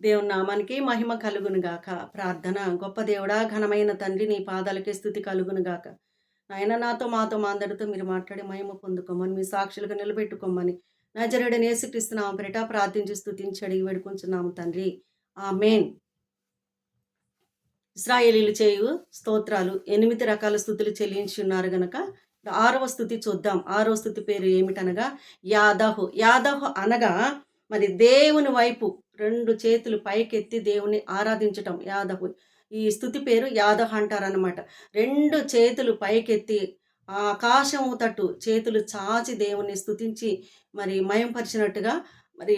దేవుని నామానికి మహిమ కలుగును గాక. ప్రార్థన. గొప్ప దేవుడా ఘనమైన తండ్రి నీ పాదాలకే స్థుతి కలుగును గాక. నాయన నాతో మాతో మా అందరితో మీరు మాట్లాడి మహిమ పొందుకోమని మీ సాక్షులుగా నిలబెట్టుకోమని నజరుడు యేసుక్రీస్తున్నాము పెరట ప్రార్థించి స్థుతించి అడిగి వేడుకుంటున్నాము తండ్రి. ఆ మెయిన్ ఇస్రాయేలీలు చేయు స్తోత్రాలు ఎనిమిది రకాల స్థుతులు చెల్లించి ఉన్నారు గనక ఆరవ స్థుతి చూద్దాం. ఆరవ స్థుతి పేరు ఏమిటనగా యాదహు. యాదహు అనగా మరి దేవుని వైపు రెండు చేతులు పైకెత్తి దేవుని ఆరాధించటం యాదవ్. ఈ స్థుతి పేరు యాదవ్ అంటారనమాట రెండు చేతులు పైకెత్తి ఆకాశము తట్టు చేతులు చాచి దేవుని స్థుతించి మరి మయంపరిచినట్టుగా మరి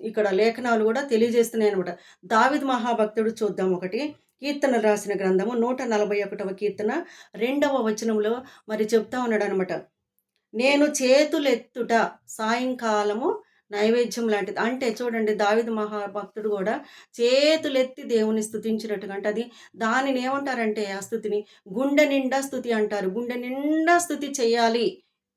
ఇక్కడ లేఖనాలు కూడా తెలియజేస్తున్నాయి అనమాట దావిద్ మహాభక్తుడు చూద్దాం ఒకటి. కీర్తన రాసిన గ్రంథము నూట నలభై ఒకటవ కీర్తన రెండవ వచనంలో మరి చెప్తా ఉన్నాడు అనమాట నేను చేతులెత్తుట సాయంకాలము నైవేద్యం లాంటిది. అంటే చూడండి దావిద మహాభక్తుడు కూడా చేతులెత్తి దేవుని స్థుతించినట్టుగా అంటే అది దానిని ఏమంటారంటే ఆ స్థుతిని గుండె నిండా స్థుతి అంటారు. గుండె నిండా స్థుతి చేయాలి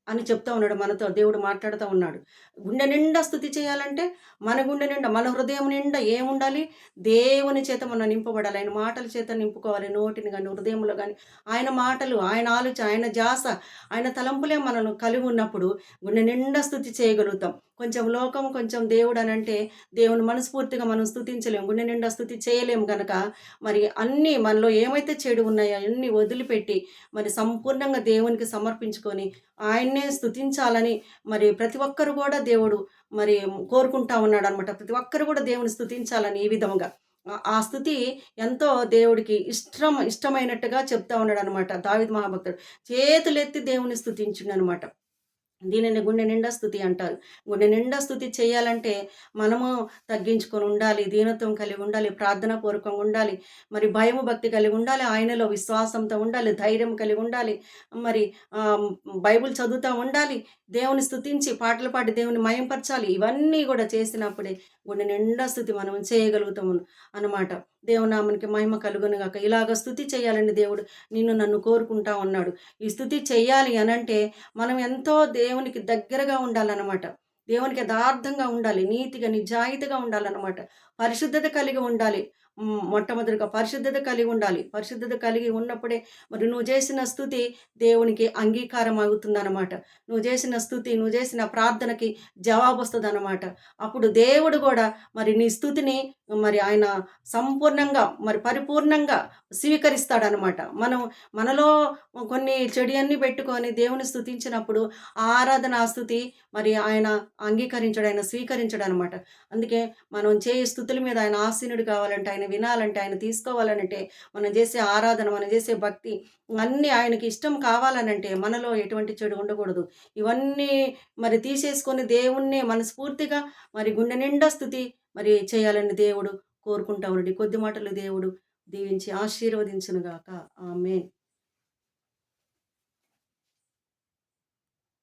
అని చెప్తా ఉన్నాడు మనతో దేవుడు మాట్లాడుతూ ఉన్నాడు. గుండె నిండా స్థుతి చేయాలంటే మన గుండె నిండా మన హృదయం నిండా ఏముండాలి? దేవుని చేత మనం నింపబడాలి. ఆయన మాటల చేత నింపుకోవాలి. నోటిని కానీ హృదయంలో కానీ ఆయన మాటలు ఆయన ఆలోచన ఆయన జాస ఆయన తలంపులే మనను కలిగి ఉన్నప్పుడు గుండె నిండా స్థుతి చేయగలుగుతాం. కొంచెం లోకం కొంచెం దేవుడు అని అంటే దేవుని మనస్ఫూర్తిగా మనం స్థుతించలేము గుండె నిండా స్థుతి చేయలేము కనుక మరి అన్నీ మనలో ఏమైతే చెడు ఉన్నాయో అన్నీ వదిలిపెట్టి మరి సంపూర్ణంగా దేవునికి సమర్పించుకొని ఆయన్నే స్థుతించాలని మరి ప్రతి ఒక్కరు కూడా దేవుడు మరి కోరుకుంటా ఉన్నాడు అనమాట ప్రతి ఒక్కరు కూడా దేవుని స్థుతించాలని ఈ విధంగా ఆ స్థుతి ఎంతో దేవుడికి ఇష్టం ఇష్టమైనట్టుగా చెప్తా ఉన్నాడు అనమాట దావిద్ మహాభక్తుడు చేతులెత్తి దేవుని స్థుతించిండు అనమాట దీనిని గుండె నిండా స్థుతి అంటారు. గుండె నిండా స్థుతి చేయాలంటే మనము తగ్గించుకొని ఉండాలి దీనత్వం కలిగి ఉండాలి ప్రార్థన పూర్వకంగా ఉండాలి మరి భయము భక్తి కలిగి ఉండాలి ఆయనలో విశ్వాసంతో ఉండాలి ధైర్యం కలిగి ఉండాలి మరి బైబుల్ చదువుతూ ఉండాలి దేవుని స్థుతించి పాటలు పాడి దేవుని మయంపరచాలి ఇవన్నీ కూడా చేసినప్పుడే గుండె నిండా స్థుతి మనం చేయగలుగుతాము అనమాట దేవునామనికి మహిమ కలుగును గాక. ఇలాగ స్థుతి చేయాలని దేవుడు నిన్ను నన్ను కోరుకుంటా ఉన్నాడు. ఈ స్థుతి చేయాలి అనంటే మనం ఎంతో దే దేవునికి దగ్గరగా ఉండాలన్నమాట. దేవునికి యథార్థంగా ఉండాలి నీతిగా నిజాయితీగా ఉండాలన్నమాట. పరిశుద్ధత కలిగి ఉండాలి. మొట్టమొదటిగా పరిశుద్ధత కలిగి ఉండాలి. పరిశుద్ధత కలిగి ఉన్నప్పుడే మరి నువ్వు చేసిన స్థుతి దేవునికి అంగీకారం అవుతుందన్నమాట. నువ్వు చేసిన స్థుతి నువ్వు చేసిన ప్రార్థనకి జవాబు వస్తుంది అనమాట అప్పుడు దేవుడు కూడా మరి నీ స్థుతిని మరి ఆయన సంపూర్ణంగా మరి పరిపూర్ణంగా స్వీకరిస్తాడనమాట మనం మనలో కొన్ని చెడియన్ని పెట్టుకొని దేవుని స్థుతించినప్పుడు ఆరాధన స్థుతి మరి ఆయన అంగీకరించడు ఆయన స్వీకరించడు అనమాట అందుకే మనం చేయ స్థుతుల మీద ఆయన ఆసీనుడు కావాలంటే ఆయన వినాలంటే ఆయన తీసుకోవాలనంటే మనం చేసే ఆరాధన మనం చేసే భక్తి అన్నీ ఆయనకి ఇష్టం కావాలనంటే మనలో ఎటువంటి చెడు ఉండకూడదు. ఇవన్నీ మరి తీసేసుకొని దేవుణ్ణి మనస్ఫూర్తిగా మరి గుండె నిండా స్థుతి మరి చేయాలని దేవుడు కోరుకుంటా ఉండండి. కొద్ది మాటలు దేవుడు దీవించి ఆశీర్వదించునుగాక. ఆమె